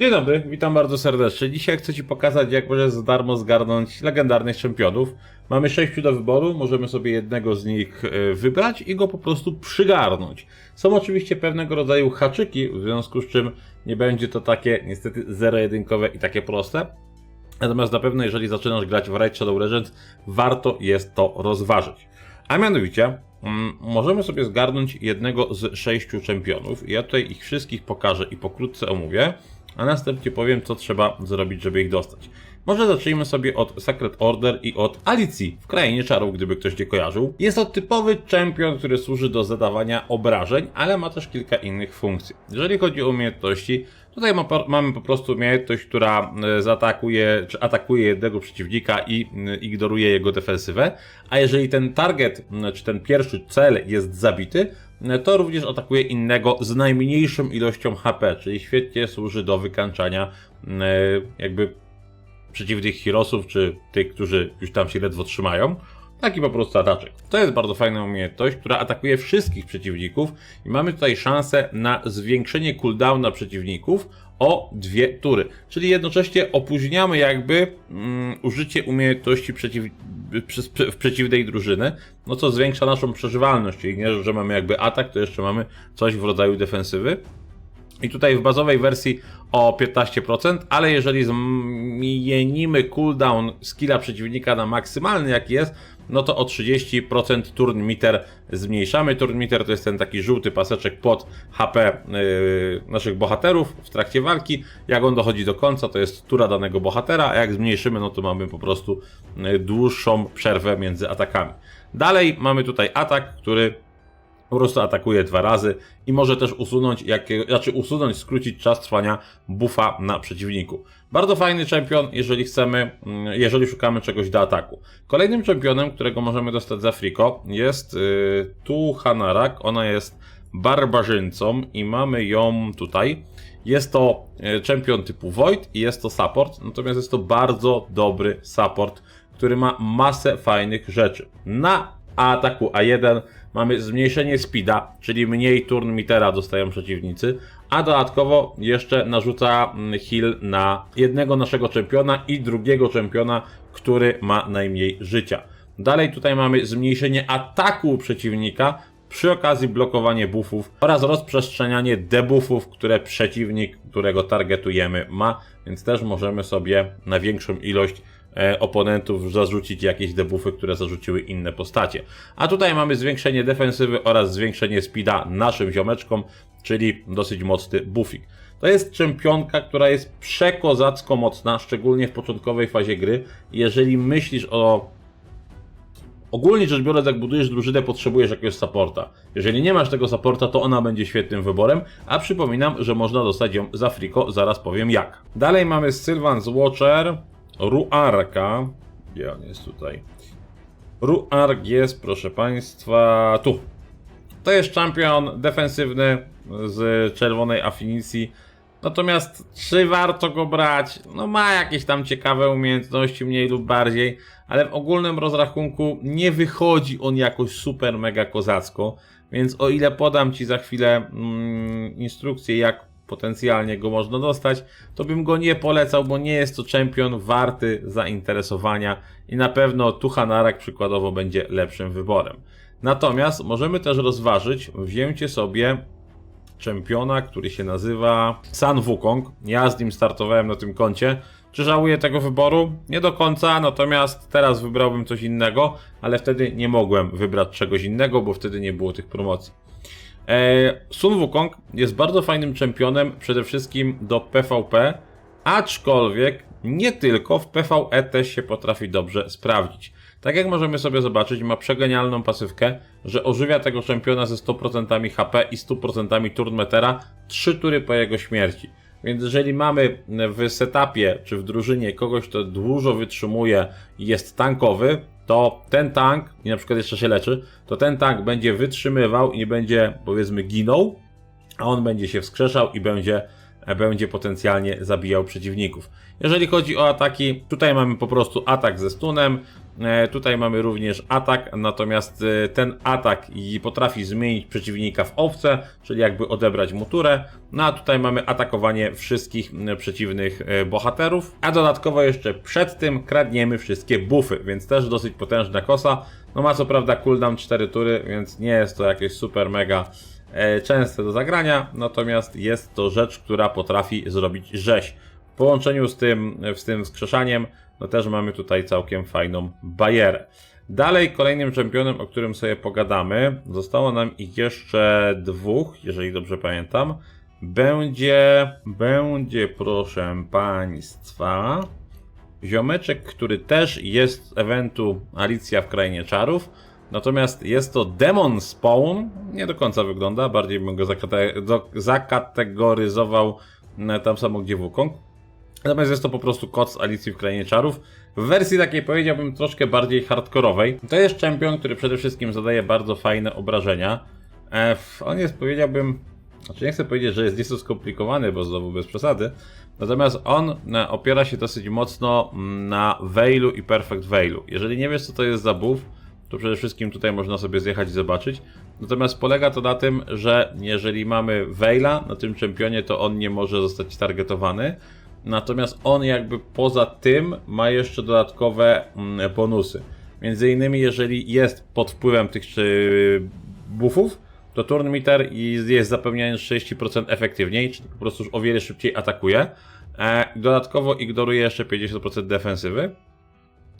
Dzień dobry, witam bardzo serdecznie. Dzisiaj chcę Ci pokazać, jak możesz za darmo zgarnąć legendarnych czempionów. Mamy sześciu do wyboru, możemy sobie jednego z nich e, wybrać i go po prostu przygarnąć. Są oczywiście pewnego rodzaju haczyki, w związku z czym nie będzie to takie niestety zero-jedynkowe i takie proste. Natomiast na pewno, jeżeli zaczynasz grać w Raid Shadow Legends, warto jest to rozważyć. A mianowicie, mm, możemy sobie zgarnąć jednego z sześciu czempionów. Ja tutaj ich wszystkich pokażę i pokrótce omówię, a następnie powiem, co trzeba zrobić, żeby ich dostać. Może zacznijmy sobie od Sacred Order i od Alicji w Krainie Czarów, gdyby ktoś nie kojarzył. Jest to typowy czempion, który służy do zadawania obrażeń, ale ma też kilka innych funkcji. Jeżeli chodzi o umiejętności, tutaj ma, mamy po prostu umiejętność, która e, zaatakuje, czy atakuje jednego przeciwnika i e, ignoruje jego defensywę, a jeżeli ten target, czy ten pierwszy cel jest zabity, to również atakuje innego z najmniejszą ilością HP, czyli świetnie służy do wykańczania m, e, jakby przeciwnych heroesów, czy tych, którzy już tam się ledwo trzymają. Taki po prostu ataczek. To jest bardzo fajna umiejętność, która atakuje wszystkich przeciwników i mamy tutaj szansę na zwiększenie cooldowna przeciwników o dwie tury. Czyli jednocześnie opóźniamy jakby mm, użycie umiejętności przeciw, przez, w przeciwnej drużyny, no co zwiększa naszą przeżywalność, czyli nie, że mamy jakby atak, to jeszcze mamy coś w rodzaju defensywy. I tutaj w bazowej wersji o 15%, ale jeżeli zmienimy cooldown skilla przeciwnika na maksymalny jaki jest, no to o 30% turn meter zmniejszamy. Turn meter to jest ten taki żółty paseczek pod HP yy, naszych bohaterów w trakcie walki. Jak on dochodzi do końca, to jest tura danego bohatera, a jak zmniejszymy, no to mamy po prostu yy, dłuższą przerwę między atakami. Dalej mamy tutaj atak, który po prostu atakuje dwa razy i może też usunąć, jakie, znaczy usunąć, skrócić czas trwania buffa na przeciwniku. Bardzo fajny czempion, jeżeli chcemy, mm, jeżeli szukamy czegoś do ataku. Kolejnym czempionem, którego możemy dostać za friko jest yy, Tu Hanarak. Ona jest barbarzyńcą i mamy ją tutaj. Jest to yy, czempion typu Void i jest to support, natomiast jest to bardzo dobry support, który ma masę fajnych rzeczy. Na ataku A1 mamy zmniejszenie speeda, czyli mniej turn mitera dostają przeciwnicy, a dodatkowo jeszcze narzuca mm, heal na jednego naszego czempiona i drugiego czempiona, który ma najmniej życia. Dalej tutaj mamy zmniejszenie ataku przeciwnika, przy okazji blokowanie buffów oraz rozprzestrzenianie debuffów, które przeciwnik, którego targetujemy ma, więc też możemy sobie na większą ilość oponentów zarzucić jakieś debuffy, które zarzuciły inne postacie. A tutaj mamy zwiększenie defensywy oraz zwiększenie speeda naszym ziomeczkom, czyli dosyć mocny buffik. To jest czempionka, która jest przekozacko mocna, szczególnie w początkowej fazie gry. Jeżeli myślisz o Ogólnie rzecz biorąc, jak budujesz drużynę, potrzebujesz jakiegoś supporta. Jeżeli nie masz tego supporta, to ona będzie świetnym wyborem, a przypominam, że można dostać ją za friko, zaraz powiem jak. Dalej mamy Sylvan's Watcher, Ruarka. Gdzie on jest tutaj? Ruark jest, proszę Państwa, tu. To jest champion defensywny z czerwonej afinicji. Natomiast czy warto go brać? No ma jakieś tam ciekawe umiejętności, mniej lub bardziej, ale w ogólnym rozrachunku nie wychodzi on jakoś super mega kozacko. Więc o ile podam Ci za chwilę mm, instrukcję, jak potencjalnie go można dostać, to bym go nie polecał, bo nie jest to czempion warty zainteresowania i na pewno Tuchanarak przykładowo będzie lepszym wyborem. Natomiast możemy też rozważyć wzięcie sobie czempiona, który się nazywa San Wukong. Ja z nim startowałem na tym koncie. Czy żałuję tego wyboru? Nie do końca, natomiast teraz wybrałbym coś innego, ale wtedy nie mogłem wybrać czegoś innego, bo wtedy nie było tych promocji. E, Sun Wukong jest bardzo fajnym czempionem, przede wszystkim do PvP, aczkolwiek nie tylko w PvE też się potrafi dobrze sprawdzić. Tak jak możemy sobie zobaczyć, ma przegenialną pasywkę, że ożywia tego czempiona ze 100% HP i 100% turn metera 3 tury po jego śmierci. Więc jeżeli mamy w setupie czy w drużynie kogoś, kto dużo wytrzymuje i jest tankowy, to ten tank, i na przykład jeszcze się leczy, to ten tank będzie wytrzymywał i nie będzie powiedzmy ginął, a on będzie się wskrzeszał i będzie, będzie potencjalnie zabijał przeciwników. Jeżeli chodzi o ataki, tutaj mamy po prostu atak ze stunem, tutaj mamy również atak, natomiast e, ten atak potrafi zmienić przeciwnika w owce, czyli jakby odebrać mu turę. No a tutaj mamy atakowanie wszystkich przeciwnych e, bohaterów. A dodatkowo jeszcze przed tym kradniemy wszystkie buffy, więc też dosyć potężna kosa. No ma co prawda cooldown 4 tury, więc nie jest to jakieś super mega e, częste do zagrania, natomiast jest to rzecz, która potrafi zrobić rzeź. W połączeniu z tym, z tym wskrzeszaniem, no też mamy tutaj całkiem fajną barierę. Dalej kolejnym czempionem, o którym sobie pogadamy, zostało nam ich jeszcze dwóch, jeżeli dobrze pamiętam. Będzie, będzie proszę państwa, ziomeczek, który też jest z eventu Alicja w Krainie Czarów. Natomiast jest to Demon Spawn. Nie do końca wygląda, bardziej bym go zakate- zakategoryzował mm, tam samo gdzie Wukong. Natomiast jest to po prostu kot z Alicji w Krainie Czarów. W wersji takiej powiedziałbym troszkę bardziej hardkorowej. To jest czempion, który przede wszystkim zadaje bardzo fajne obrażenia. E, on jest powiedziałbym, znaczy nie chcę powiedzieć, że jest nieco skomplikowany, bo znowu bez przesady. Natomiast on opiera się dosyć mocno mm, na Veilu i Perfect Veilu. Jeżeli nie wiesz co to jest za buff, to przede wszystkim tutaj można sobie zjechać i zobaczyć. Natomiast polega to na tym, że jeżeli mamy Veila na tym czempionie, to on nie może zostać targetowany. Natomiast on jakby poza tym ma jeszcze dodatkowe mm, bonusy. Między innymi jeżeli jest pod wpływem tych buffów, to turn meter jest zapewniany 30% efektywniej, czyli po prostu już o wiele szybciej atakuje. E, dodatkowo ignoruje jeszcze 50% defensywy.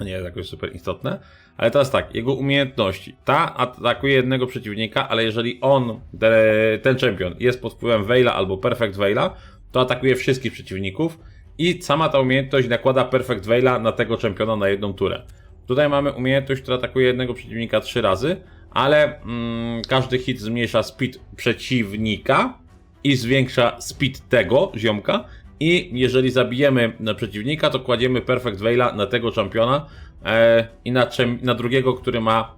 Nie jest jakoś super istotne. Ale teraz tak, jego umiejętności. Ta atakuje jednego przeciwnika, ale jeżeli on, te- ten czempion, jest pod wpływem Veila albo Perfect Veila, to atakuje wszystkich przeciwników i sama ta umiejętność nakłada Perfect Veila na tego czempiona na jedną turę. Tutaj mamy umiejętność, która atakuje jednego przeciwnika trzy razy, ale mm, każdy hit zmniejsza speed przeciwnika i zwiększa speed tego ziomka. I jeżeli zabijemy na przeciwnika, to kładziemy Perfect Veila na tego czempiona e, i na, na drugiego, który ma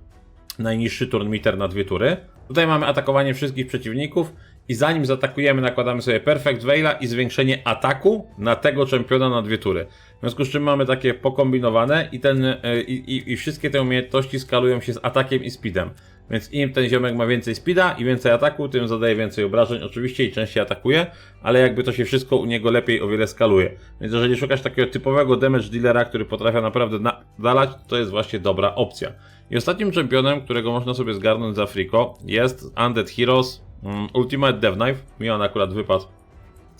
najniższy turn meter na dwie tury. Tutaj mamy atakowanie wszystkich przeciwników i zanim zaatakujemy, nakładamy sobie Perfect Veila i zwiększenie ataku na tego czempiona na dwie tury. W związku z czym mamy takie pokombinowane i, ten, e, i, i, i wszystkie te umiejętności skalują się z atakiem i speedem. Więc im ten ziomek ma więcej speeda i więcej ataku, tym zadaje więcej obrażeń oczywiście i częściej atakuje, ale jakby to się wszystko u niego lepiej o wiele skaluje. Więc jeżeli szukasz takiego typowego damage dealera, który potrafi naprawdę nadalać, to jest właśnie dobra opcja. I ostatnim czempionem, którego można sobie zgarnąć za Afriko jest Undead Heroes Ultimate Death Knife. Mi on akurat wypadł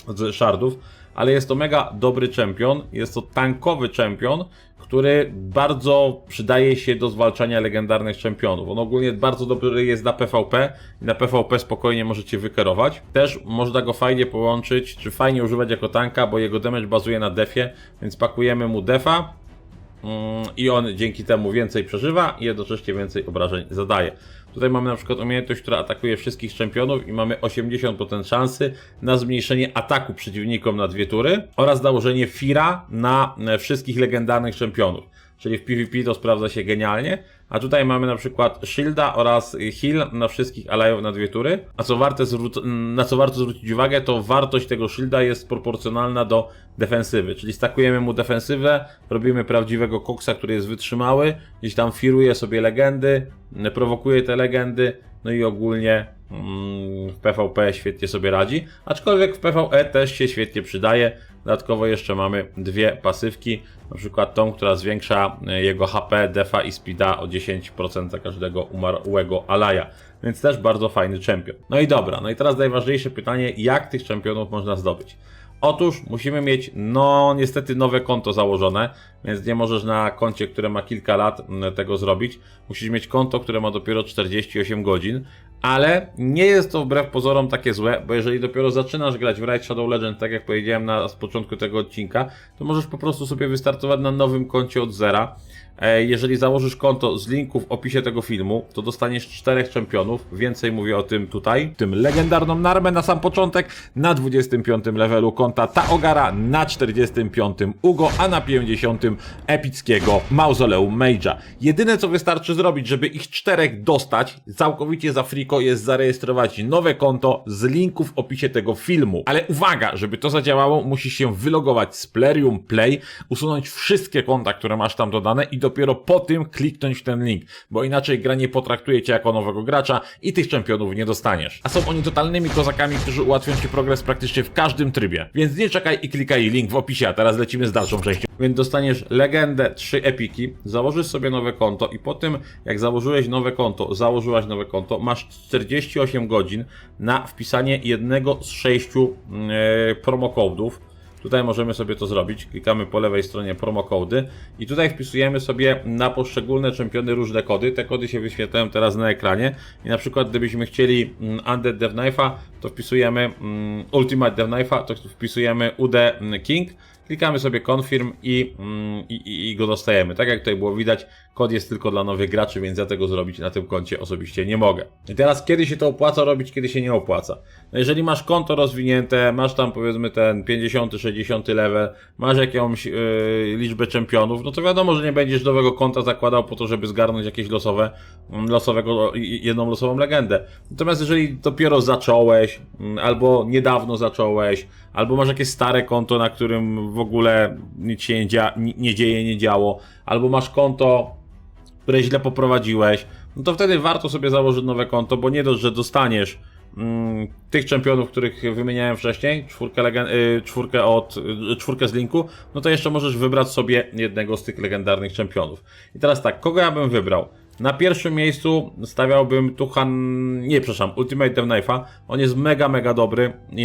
z shardów, ale jest to mega dobry czempion. Jest to tankowy czempion, który bardzo przydaje się do zwalczania legendarnych czempionów. On ogólnie bardzo dobry jest na PvP i na PvP spokojnie możecie wykerować. Też można go fajnie połączyć, czy fajnie używać jako tanka, bo jego damage bazuje na defie, więc pakujemy mu defa, Mm, i on dzięki temu więcej przeżywa i jednocześnie więcej obrażeń zadaje. Tutaj mamy na przykład umiejętność, która atakuje wszystkich czempionów i mamy 80% szansy na zmniejszenie ataku przeciwnikom na dwie tury oraz nałożenie Fira na e, wszystkich legendarnych czempionów. Czyli w PvP to sprawdza się genialnie. A tutaj mamy na przykład Shielda oraz Heal na wszystkich alajów na dwie tury. A co warte na co warto zwrócić uwagę, to wartość tego Shielda jest proporcjonalna do defensywy. Czyli stakujemy mu defensywę, robimy prawdziwego koksa, który jest wytrzymały, gdzieś tam firuje sobie legendy, prowokuje te legendy, no i ogólnie mm, w PvP świetnie sobie radzi. Aczkolwiek w PvE też się świetnie przydaje. Dodatkowo jeszcze mamy dwie pasywki, na przykład tą, która zwiększa e, jego HP, defa i speeda o 10% za każdego umarłego alaja. Więc też bardzo fajny czempion. No i dobra, no i teraz najważniejsze pytanie, jak tych czempionów można zdobyć? Otóż musimy mieć, no niestety, nowe konto założone, więc nie możesz na koncie, które ma kilka lat, tego zrobić. Musisz mieć konto, które ma dopiero 48 godzin, ale nie jest to wbrew pozorom takie złe, bo jeżeli dopiero zaczynasz grać w Raid Shadow Legend, tak jak powiedziałem na z początku tego odcinka, to możesz po prostu sobie wystartować na nowym koncie od zera. E, Jeżeli założysz konto z linku w opisie tego filmu, to dostaniesz czterech czempionów. Więcej mówię o tym tutaj. Tym legendarną narmę na sam początek, na 25 levelu konta Taogara, na 45 Ugo, a na 50 epickiego Mausoleum Mage'a. Jedyne co wystarczy zrobić, żeby ich czterech dostać, całkowicie za friko jest zarejestrować nowe konto z linku w opisie tego filmu. Ale uwaga, żeby to zadziałało, musisz się wylogować z Plerium Play, usunąć wszystkie konta, które masz tam dodane i dopiero po tym kliknąć w ten link, bo inaczej gra nie potraktuje cię jako nowego gracza i tych czempionów nie dostaniesz. A są oni totalnymi kozakami, którzy ułatwią ci progres praktycznie w każdym trybie. Więc nie czekaj i klikaj link w opisie, a teraz lecimy z dalszą częścią. Więc dostaniesz legendę, 3 epiki, założysz sobie nowe konto i po tym jak założyłeś nowe konto, założyłaś nowe konto, masz 48 godzin na wpisanie jednego z sześciu e, promokodów. Tutaj możemy sobie to zrobić. Klikamy po lewej stronie promokody i tutaj wpisujemy sobie na poszczególne czempiony różne kody. Te kody się wyświetlają teraz na ekranie. I na przykład gdybyśmy chcieli mm, Undead Death Knife'a, to wpisujemy mm, Ultimate Death Knife'a, to wpisujemy UD King. Klikamy sobie confirm i, mm, i, i, go dostajemy. Tak jak tutaj było widać, kod jest tylko dla nowych graczy, więc ja tego zrobić na tym koncie osobiście nie mogę. I teraz kiedy się to opłaca robić, kiedy się nie opłaca? No jeżeli masz konto rozwinięte, masz tam powiedzmy ten 50, 60 level, masz jakąś yy, liczbę czempionów, no to wiadomo, że nie będziesz nowego konta zakładał po to, żeby zgarnąć jakieś losowe, mm, losowego, jedną losową legendę. Natomiast jeżeli dopiero zacząłeś, mm, albo niedawno zacząłeś, albo masz jakieś stare konto, na którym w ogóle nic się nie, dzia- nie- dzieje, nie działo, albo masz konto, które źle poprowadziłeś, no to wtedy warto sobie założyć nowe konto, bo nie dość, że dostaniesz mm, tych czempionów, których wymieniałem wcześniej, czwórkę, y, czwórkę, od, y, czwórkę z linku, no to jeszcze możesz wybrać sobie jednego z tych legendarnych czempionów. I teraz tak, kogo ja bym wybrał? Na pierwszym miejscu stawiałbym Tuchan, nie przepraszam, Ultimate Knife'a. On jest mega, mega dobry i,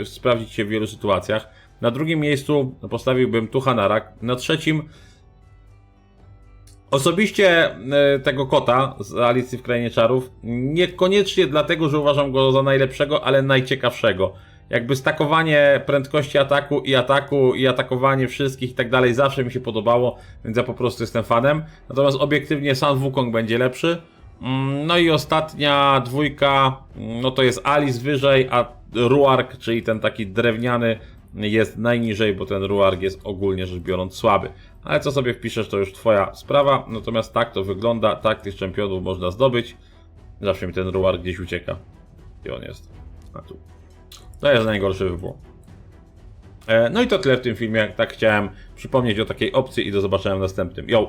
i sprawdzić się w wielu sytuacjach. Na drugim miejscu postawiłbym Tuchanarak. Na trzecim Osobiście e, tego kota z Alicji w Krainie Czarów, niekoniecznie dlatego, że uważam go za najlepszego, ale najciekawszego. Jakby stakowanie prędkości ataku i ataku i atakowanie wszystkich i tak dalej zawsze mi się podobało, więc ja po prostu jestem fanem. Natomiast obiektywnie sam Wukong będzie lepszy. Mm, No i ostatnia dwójka, mm, no to jest Alice wyżej, a Ruark, czyli ten taki drewniany jest najniżej, bo ten Ruark jest ogólnie rzecz biorąc słaby. Ale co sobie wpiszesz, to już twoja sprawa. Natomiast tak to wygląda, tak tych czempionów można zdobyć. Zawsze mi ten Ruark gdzieś ucieka. Gdzie on jest? A tu. To jest najgorszy wybór. E, No i to tyle w tym filmie. Tak chciałem przypomnieć o takiej opcji i do zobaczenia w następnym. Yo!